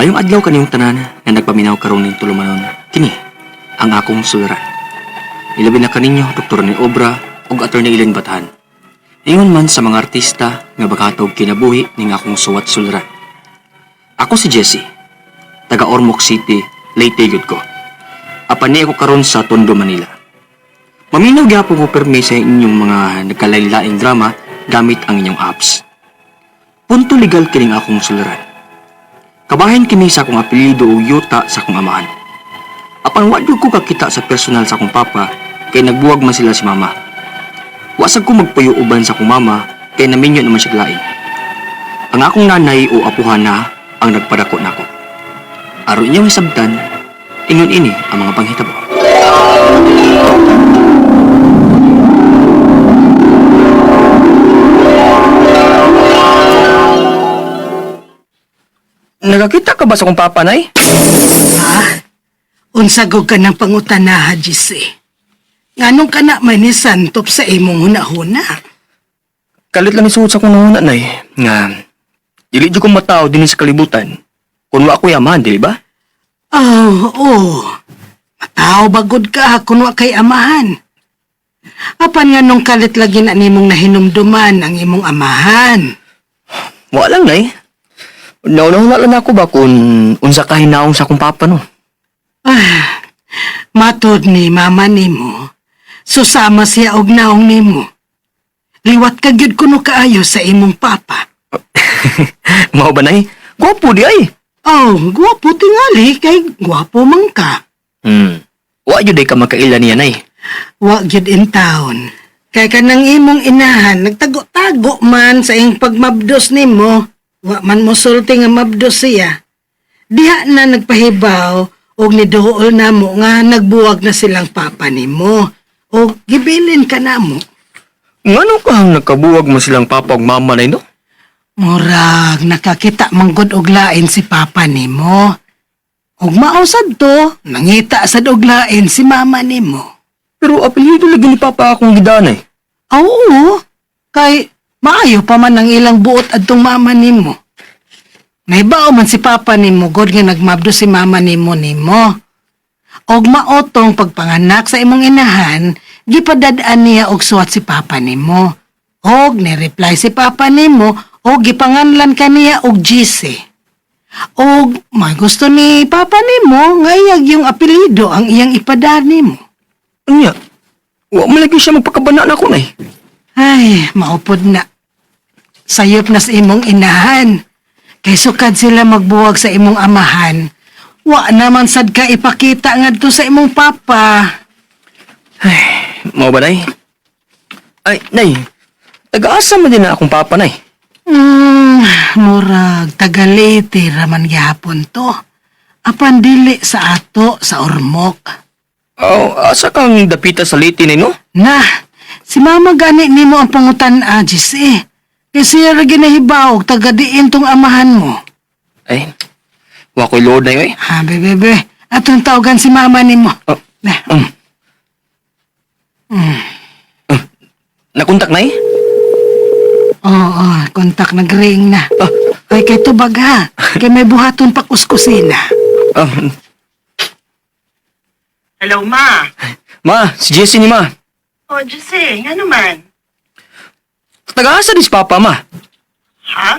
Mayong adlaw kaniyong tanan nga nagpaminaw karon ning tulumanon. Kini ang akong suliran. Ilabi na kaninyo Dr. ni Obra ug Attorney Ilen Batahan. Ingon man sa mga artista nga bakatog kinabuhi ning akong suwat suliran. Ako si Jesse, taga Ormoc City, Leyte gyud ko. Apan ni ako karon sa Tondo, Manila. Maminaw gyapon ko permi sa inyong mga nagkalaylaing drama gamit ang inyong apps. Punto legal kining akong suliran. Kabahin kini sa akong apelyido o yuta sa akong amahan. Apan wa jud ko kakita sa personal sa akong papa kay nagbuwag man sila si mama. Wasag ko magpuyo uban sa akong mama kay naminyo naman siya lain. Ang akong nanay o apuhan na ang nagpadako nako. Aron inyong sabtan, ingon ini ang mga panghitabo. Nagakita ka ba sa akong papa, nay? Unsagog ka ng pangutanaha, Jesse. Nganong ka na may nisantop sa imong hunahuna? Kalit lang isuot sa akong nanguna, nay. Nga, dili jud ko matao din sa kalibutan. Kung wa ko yaman, dili ba? Oh, oh. Mataw bagod ka kung wa kay amahan. Apan nga nung kalit lagi na nimong nahinumduman ang imong amahan. Wa lang, nay. Naunahuna lang ako ba kung unsa ka hinaong sa akong papa, no? Ah, matod ni mama nimo. Susama siya og naong nimo. Liwat ka gyud kuno kaayo sa imong papa. Mao ba, nay? Gwapo di ay. Oh, gwapo tingali kay gwapo man ka. Hmm. Wa jud ay ka makaila niya, nay. Wa gyud in town. Kay kanang imong inahan nagtago-tago man sa iyong pagmabdos nimo. Wa man mo sulti nga mabdos siya. Diha na nagpahibaw og niduol na mo nga nagbuwag na silang papa nimo. O gibilin ka na mo. Ngano ka ang nakabuwag mo silang papa ug mama, nay, no? Murag nakakita manggod og lain si papa nimo. Og mausad to, nangita sa og lain si mama nimo. Pero apelyido lagi ni papa akong gidanay. Oo, kay maayo pa man ang ilang buot adtong mama nimo. Nahibaw man si papa nimo god nga nagmabdo si mama nimo nimo. Og maotong pagpanganak sa imong inahan, gipadad-an niya og suwat si papa nimo. Og ni-reply si papa nimo og gipanganlan kaniya og GC. Og may gusto ni papa nimo nga iyag yung apelido ang iyang ipadaan nimo. Anya, wa mo lagi siya magpakabana na ako, nay. Ay, maupod na. Sayop na sa imong inahan. Kay sukad sila magbuwag sa imong amahan. Wa naman sad ka ipakita ngadto sa imong papa. Mao ba, nay? Ay, nay. Taga-asa man din na akong papa, nay. Hmm, murag tagaliti raman gyapon to. Apan dili sa ato sa ormok. Oh, asa kang dapita sa liti ni, no? Na, si mama gani nimo ang pangutan agis eh. Kay siya ra ginahibaw taga diin tong amahan mo. Ay, wa ko'y load na yun, eh. Ha, bebe, atong tawagan si mama nimo. Oh, Na, um. Uh, nakuntak, nay? Oo, kontak nag-ring na. Ah, Ay, kay tubag ha. Kay may buhaton pa kuskusina. ah, Hello, Ma. ma, si Jessie ni ma. O, Jose, nga naman. Taga-asa di si papa, ma. Ha?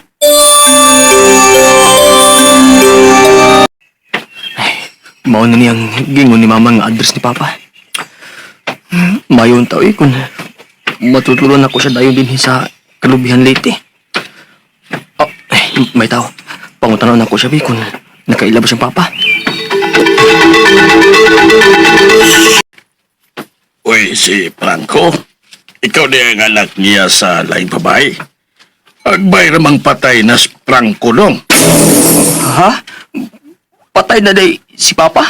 Mao na niyang gingon ni mama nga address ni papa. Mayon tao eh kung matutulungan ako siya dayon din sa kalubihan late. Oh, eh, may tao. Pangutanon ako siya, Bi, kung nakailabas siyang papa. Uy, si Franco. Ikaw di ang anak niya sa laing babae. Agbay ramang patay na si Franco dong. Ha? Patay na day si papa?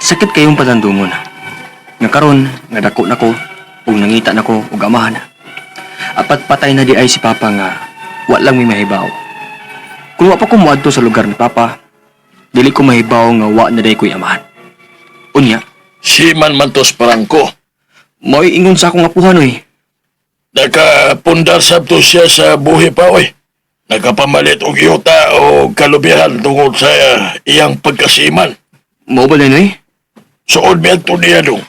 Sakit kayong palandungon. Nga karon nga dako nako ug nangita nako ug amahan. Apat patay na di ay si papa nga wa lang may mahibaw. Kung wa pa ko moadto sa lugar ni papa, dili ko mahibaw nga wa na day ko'y amahan. Unya, Si Man Mantos Prangko. mo'y ingon sa akong apuhan oy. Nakapundar sabto siya sa buhi pa, oy. Nakapamalit og yuta o kalubihan tungod sa uh, iyang pagkasiman. Mao ba din oy? Suod mi ato niya dong.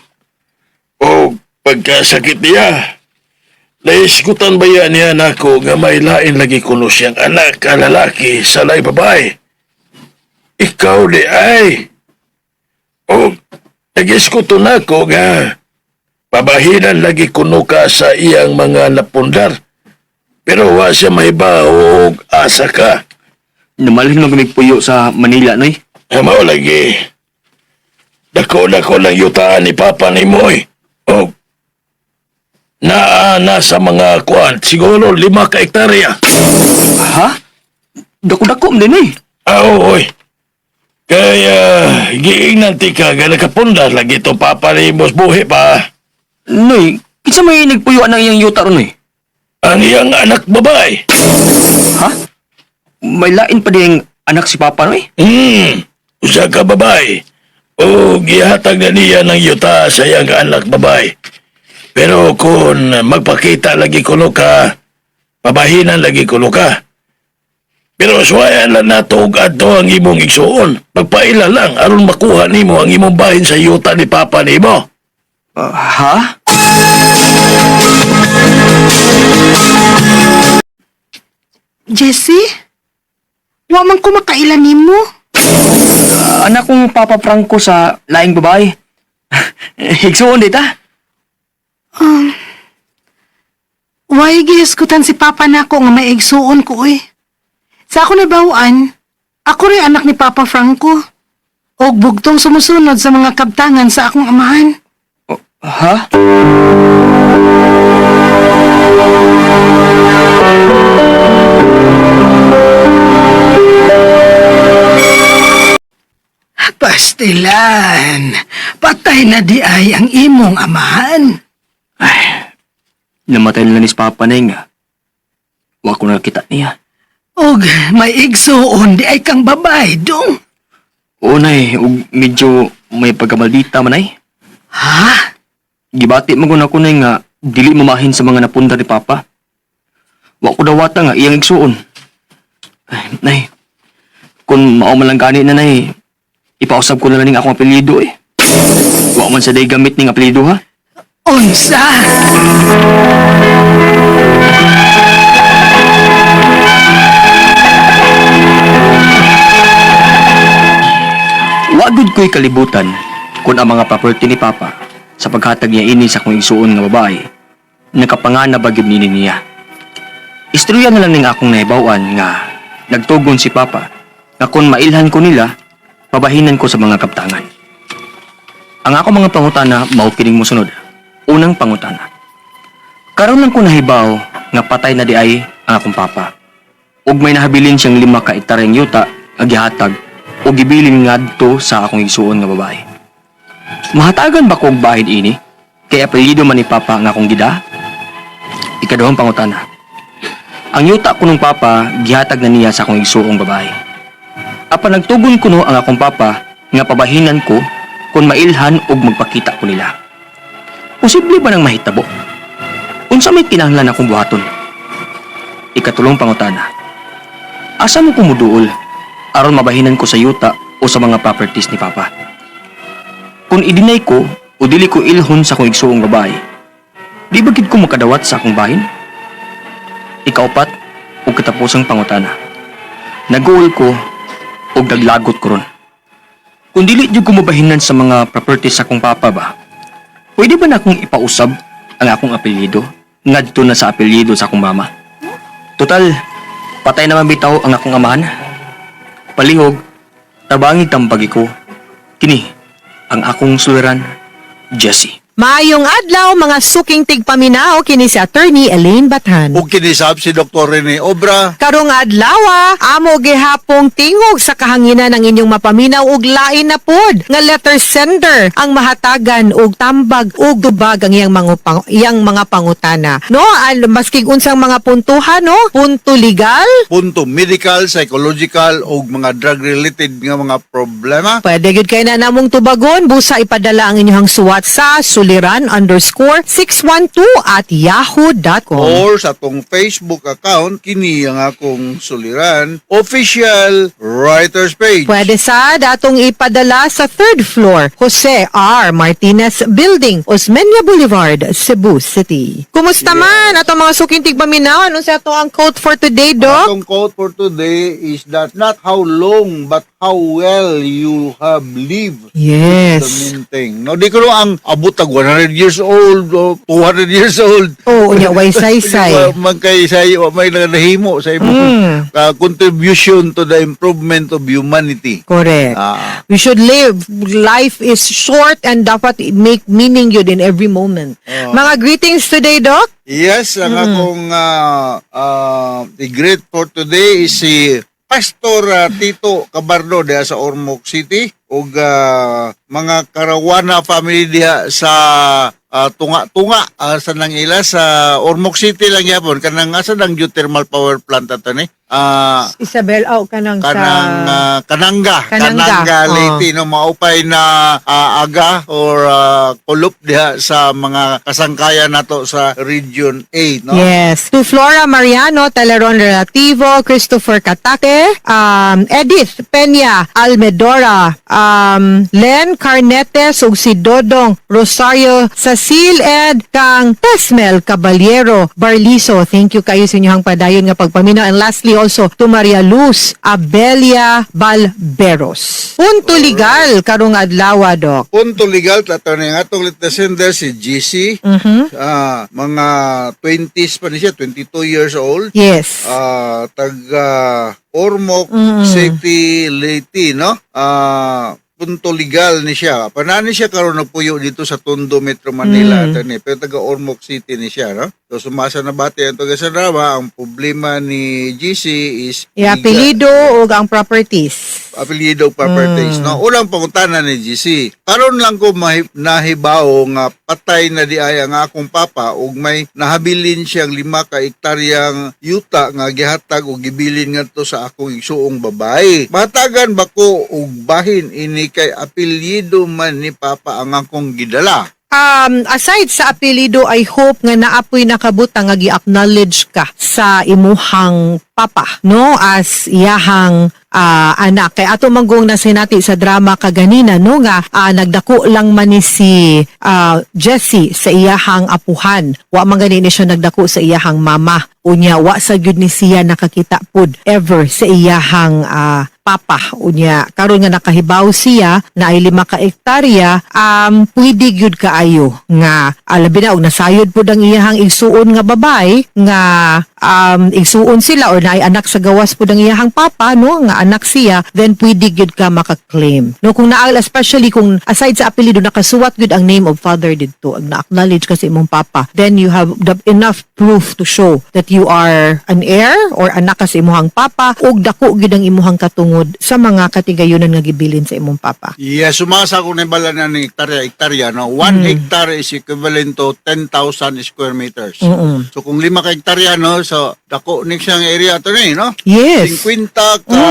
O pagkasakit niya, naiskutan ba yan niya nako nga may lain lagi kuno siyang anak ka lalaki sa lay babae. Ikaw di ay. O nagiskuto nako nga pabahinan lagi kuno ka sa iyang mga napundar. Pero wa siya mahibaw og asa ka. Namalhin mo gamig puyo sa Manila noy. Mao lagi. Dako-dako lang yutaan ni Papa ni Moy. O, na sa mga kuan, siguro lima ka hektarya. Ha? Dako-dako mo din oy. Ah, oo, oy. Kaya, giingnan ti ka, nga nakapundar lagi to Papa ni Boss Buhi pa. Noy, kinsa may nagpuyuan ng iyang yuta ron oy? Ang iyang anak babae. Ha? May lain pa ding anak si Papa noy? Hmm, usa ka babae. O, gihatag na niya ng yuta sa iyang anak babae. Pero kung magpakita lagi kuno ka, pabahinan lagi kuno ka. Pero suwayan lang nato og adto ang imong igsuon. Pagpaila lang aron makuha nimo ang imong bahin sa yuta ni Papa nimo. Ah, ha? Jessie? Wa man ko makailan nimo. Ah, anak kong Papa Franco sa laing babae. Higsuon dita. Way gihiskutan si Papa nako nga may igsuon ko oy. Sa ako nabawaan, ako rin anak ni Papa Franco. Og bugtong sumusunod sa mga kabtangan sa akong amahan. Ha? Pastilan, patay na di ay ang imong amahan. Namatay na ni Papa na nga. Wa ko nakita niya. Og may igsuon di ay kang babay dong. Unay, ug medyo may pagkamaldita man ay. Ha? Gibati mo ko na nga dili mamahin sa mga napunda ni Papa. Wa ko dawata nga iyang igsuon. Ay, nay, kung mao man lang gani na nay, ipausab ko na lang akong apelyido eh. Wa man sa day gamit ning apelyido ha. Unsa? Wagod ko'y kalibutan kung ang mga property ni Papa sa paghatag niya ini sa kong igsuon nga babae, nakapangana bagib nini niya. Istorya na lang ning akong naibawan nga nagtugon si Papa nga kung mailhan ko nila, pabahinan ko sa mga kaptangan. Ang ako mga pangutana mao kining mosunod. Unang pangutana. Karon lang ko nahibaw nga patay na di ay ang akong papa. Ug may nahabilin siyang lima ka hektaryang yuta nga gihatag o gibilin ngadto sa akong igsuon nga babae. Mahatagan ba kong bahin ini? Kay apelyido man ni Papa nga akong gida? Ikaduhang pangutana. Ang yuta ko ng Papa, gihatag na niya sa akong igsuong babae. Apan nagtugon kuno ang akong Papa nga pabahinan ko kung mailhan og magpakita ko nila. Posible ba nang mahitabo? Unsa may kinahanglan akong buhaton? Ikatulong pangutana. Asa mo kumuduol aron mabahinan ko sa yuta o sa mga properties ni Papa. Kung idinay ko o dili ko ilhon sa kong igsuong babae, di ba ko makadawat sa akong bahin? Ikaupat o katapusang pangutana. Naguol ko o naglagot ko ron. Kung dili jud ko mabahinan sa mga properties sa akong papa ba, pwede ba na akong ipausab ang akong apelyido ngadto na sa apelyido sa akong mama? Total, patay naman bitaw ang akong amahan. Palihog, tabangi tambagi ko. Kini, ang akong suliran, Jesse. Maayong adlaw mga suking tigpaminaw kini si attorney Elaine Bathan. Ug kinisab si Dr. Rene Obra. Karong adlaw ah, amo gihapong tingog sa kahanginan ng inyong mapaminaw ug lain na pod nga letter sender ang mahatagan og tambag ug dubag ang iyang mga pang, iyang mga pangutana. No, al maskig unsang mga puntuhan no, punto legal, Punto medical, psychological ug mga drug related nga mga problema. Pwede gud kay na namong tubagon busa ipadala ang inyong suwat sa suliran underscore 612 at yahoo.com. Or sa atong Facebook account, kini ang akong suliran, official writers page. Pwede sa datong ipadala sa third floor, Jose R. Martinez Building, Osmeña Boulevard, Cebu City. Kumusta man ato mga suking tigpaminaw? Ano sa ato ang quote for today, Doc? Atong quote for today is that not how long but how well you have lived. The Yes. main thing. No, di ko ang abot tag 100 years old o 200 years old. Oo, unya, way saysay. Magkaysay o may nahimo sa imo Mm. uh, contribution to the improvement of humanity. Correct. Ah. We should live. Life is short and dapat make meaning yun in every moment. Oh. Mga greetings today, Doc? Yes, ang akong uh, uh, the great for today is si Pastor uh, Tito Cabardo diha sa Ormoc City ug uh, mga Karawana family diha sa uh, tunga-tunga uh, sa nang ila sa Ormoc City lang yapon. Kanang asa nang geothermal power plant ato ni Ah, Isabel, oh, kanang, kanang ah, kananga Kananga, kananga, oh. Leyte no maupay na ah, aga or ah, kulup diha sa mga kasangkayan nato sa region A no Yes. To Flora Mariano, Teleron Relativo, Christopher Katake, um, Edith Peña, Almedora, um, Len Carnetes, ug si Dodong Rosario Sasil, and kang Tesmel Caballero Barliso. Thank you kayo sa inyong padayon nga pagpaminaw. And lastly also to Maria Luz Abelia Balberos. Punto legal karong adlaw, Doc. punto legal tato ni nga atong litasender si GC Mhm. ah, mga 20s pa ni siya 22 years old Yes. ah taga Ormoc Mm. City Leyte no ah punto legal ni siya. Panani siya karon nagpuyo dito sa Tondo Metro Manila Mm. tani pero taga Ormoc City ni siya no. So sumasa na bati ang taga sa drama ang problema ni GC is Iapelido ug ang properties. apelyido properties. Mm. no ulang pangutana ni GC karon lang ko nahibaw nga patay na di ay ang akong papa ug may nahabilin siyang lima ka hektaryang yuta nga gihatag ug gibilin ngadto sa akong igsuong babae. Matagan ba ko og bahin ini kay apelyido man ni papa ang akong gidala Um, aside sa apelido, I hope nga naapoy nakabutang nga gi-acknowledge ka sa imuhang papa, no? As iyahang ah, anak. Kay ato manggong na sinati sa drama kaganina, no? Nga ah, nagdako lang man ni si ah, Jessie sa iyahang apuhan. Wa man gani ni siya nagdako sa iyahang mama. Unya, wa sa gyud ni siya nakakita pud ever sa iyahang ah, papa unya karon nga nakahibaw siya na ay lima ka ektarya um pwede gyud kaayo nga alabi na og nasayod pud ang iyahang igsuon nga babay nga um igsuon sila or naay anak sa gawas pud ang iyahang papa no nga anak siya then pwede gyud ka maka-claim no kung naal especially kung aside sa apelyido nakasuwat gyud ang name of father didto ag na-acknowledge kasi imong papa then you have the enough proof to show that you are an heir or anak sa imong papa ug dako gyud ang imong katungod sa mga katigayunan nga gibilin sa imong papa Yes, sumasa ko na bala na ng hektarya, hektarya, no? One hectare is equivalent to 10,000 square meters. Mm-mm. So, kung lima ka hektarya, no? So, dako ni siyang area to ni, no? yes 50 ka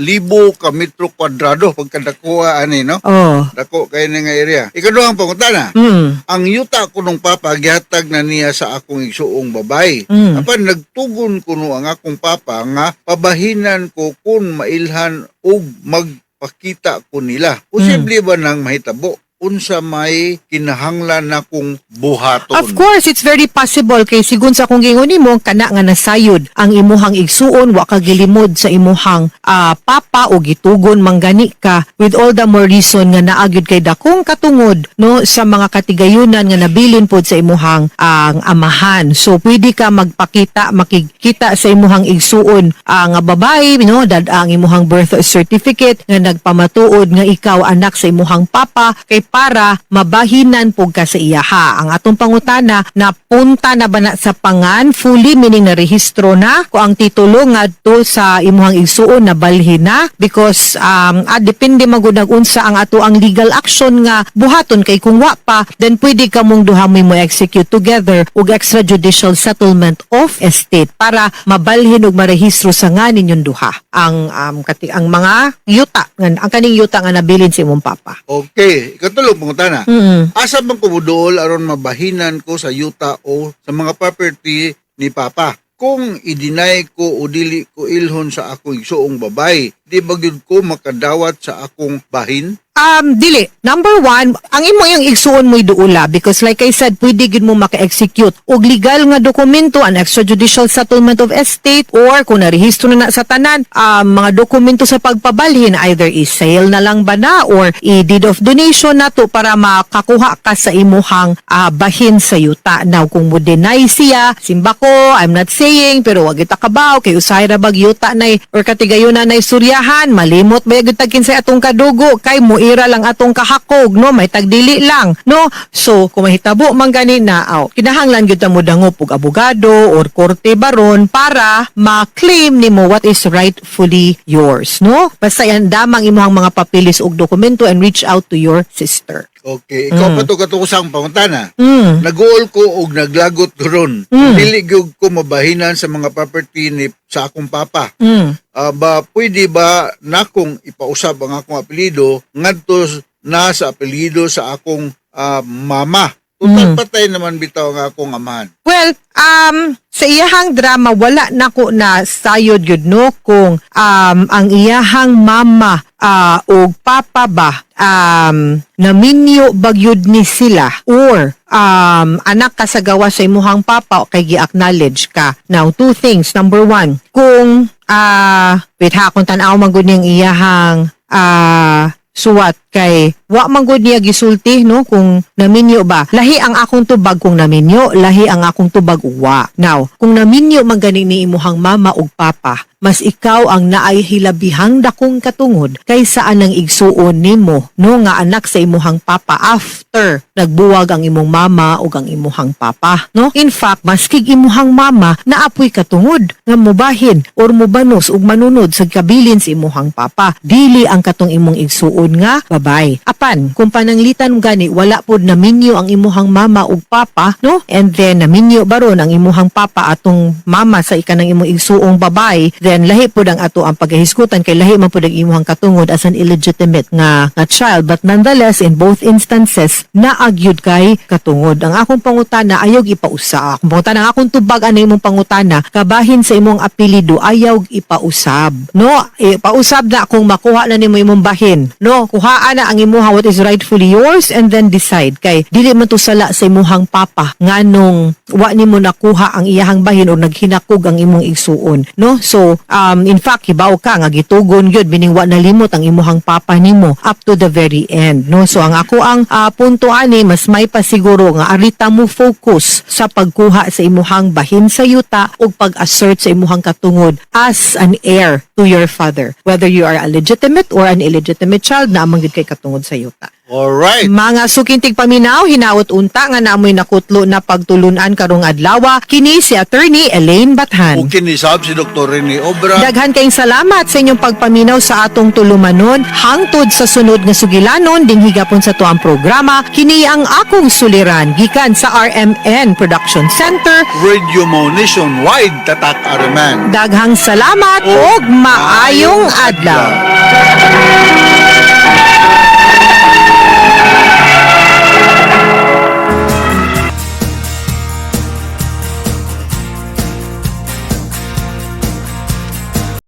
libo ka metro kwadrado pagkadakuha ani, no? oh Dako kay nga area. Ikaduhang pangutana. mm Ang yuta ko nung papa gihatag na niya sa akong igsuong babay. Mm. Apan nagtugon ko no ang akong papa nga pabahinan ko kung mailhan og magpakita ko nila. Posible ba nang mahitabo? Unsa may kinahanglan na kong buhaton? Of course, it's very possible kay sigun sa kung gingon nimo kana nga nasayod ang imuhang igsuon wa ka gilimod sa imuhang ah, papa o gitugon manggani ka with all the more reason nga naagyud kay dakong katungod no sa mga katigayunan nga nabilin pod sa imuhang ang amahan. So pwede ka magpakita makikita sa imuhang igsuon ah, nga babae no dad ang imuhang birth certificate nga nagpamatuod nga ikaw anak sa imuhang papa kay para mabahinan pug ka sa iyaha. Ang atong pangutana na punta na ba na sa pangan? Fully meaning na rehistro na? Ko ang titulo ngadto sa imuhang igsuon na balhin na? Because um ah, depende magud nag unsa ang ato ang legal action nga buhaton. Kay kung wa pa then pwede ka mong duha mo execute together og extrajudicial settlement of estate para mabalhin og marehistro sa nga ninyong duha. Ang um, kati ang mga yuta nga ang kaning yuta nga nabilin sa imong papa. Okay, ikatulong pangutana. Mm. Asa bang kumudool aron mabahinan ko sa yuta o sa mga property ni Papa? Kung i-deny ko o dili ko ilhon sa akong igsuong babay, di ba ko makadawat sa akong bahin? Um, dili. Number one, ang imo yung igsuon mo'y duula because like I said, pwede gid mo maka-execute og legal nga dokumento, an extrajudicial settlement of estate or kung narehistro na na sa tanan, um, mga dokumento sa pagpabalhin, either i-sale na lang ba na or i-deed of donation na to para makakuha ka sa imuhang ah, bahin sa yuta. Now, kung mo deny siya, simba ko, I'm not saying, pero wag kita kabaw, kay usay ra bag yuta na or katigayon na suryahan, malimot ba tagkin sa atong kadugo, kay mo ira lang atong kahakog, no? May tagdili lang, no? So, kung mahitabo man gani na, aw, kinahanglan gyud ta mo dangop og abogado or korte baron para ma-claim nimo what is rightfully yours, no? Basta yan damang imong mga papilis og dokumento and reach out to your sister. Okay, ikaw pa to katukosang pangutana. Mm. Naguol ko og naglagot ko ron. Mm. Dili gyud ko mabahinan sa mga property ni sa akong papa. Mm. Ah, ba pwede ba nakong ipausab ang akong apelyido ngadto na sa apelyido sa akong ah, mama? Total Mm. patay naman bitaw ang akong amahan. Well, um, sa iyahang drama, wala na ko na sayod yun, no? Kung um, ang iyahang mama ah, o papa ba, um, naminyo bagyod ni sila or um, anak ka sa gawa sa imuhang papa o kay gi-acknowledge ka. Now, two things. Number one, kung, ah, wait ha, kung tanaw niyang iyahang ah, suwat kay wa man gud niya gisulti no? Kung naminyo ba. Lahi ang akong tubag kung naminyo lahi ang akong tubag wa. Now kung naminyo man gani ni imuhang mama ug papa mas ikaw ang naay hilabihang dakong katungod kaysa anang igsuon nimo no? Nga anak sa imuhang papa after nagbuwag ang imong mama ug ang imuhang papa no? In fact maski imuhang mama naapoy katungod nga mobahin or mobanos ug manunod sa kabilin sa imuhang papa. Dili ang katong imong igsuon nga babay apan kung pananglitan gani wala pod naminyo ang imuhang mama ug papa no? And then naminyo baron ang imuhang papa atong mama sa ikanang imong igsuong babay then lahi pod ang ato ang pagkahisgutan kay lahi man pod ang imuhang katungod as an illegitimate nga nga child. But nonetheless in both instances naagyud kay katungod. Ang akong pangutana ayaw ipausa. Akong pangutana ang akong tubag ano imong pangutana? Kabahin sa imong apelido ayaw ipausab no? Ipausab na kung makuha na nimo imong bahin. No? Kuhaan na ang imuha what is rightfully yours and then decide. Kay dili man to sala sa imuhang papa nganong wa nimo nakuha ang iyahang bahin o naghinakog ang imong igsuon no? So um in fact hibaw ka nga gitugon gyud bining wa nalimot ang imuhang papa nimo up to the very end no? So ang ako ang ah, punto ani mas may pasiguro nga arita mo focus sa pagkuha sa imuhang bahin sa yuta ug pag-assert sa imuhang katungod as an heir to your father whether you are a legitimate or an illegitimate child na amang kay katungod sa yuta Alright. mga sukintig paminaw, hinawot unta nga naamoy nakutlo na pagtulunan karong adlaw. Kini si attorney Elaine Bathan. Ug kinisab si Dr. Rene Obra. Daghan kayong salamat sa inyong pagpaminaw sa atong tulumanon hangtod sa sunod nga sugilanon din higapon sa tuang programa kini ang akong suliran gikan sa RMN Production Center Radio Mo Nationwide Tatak Araman. daghang salamat ug maayong adlaw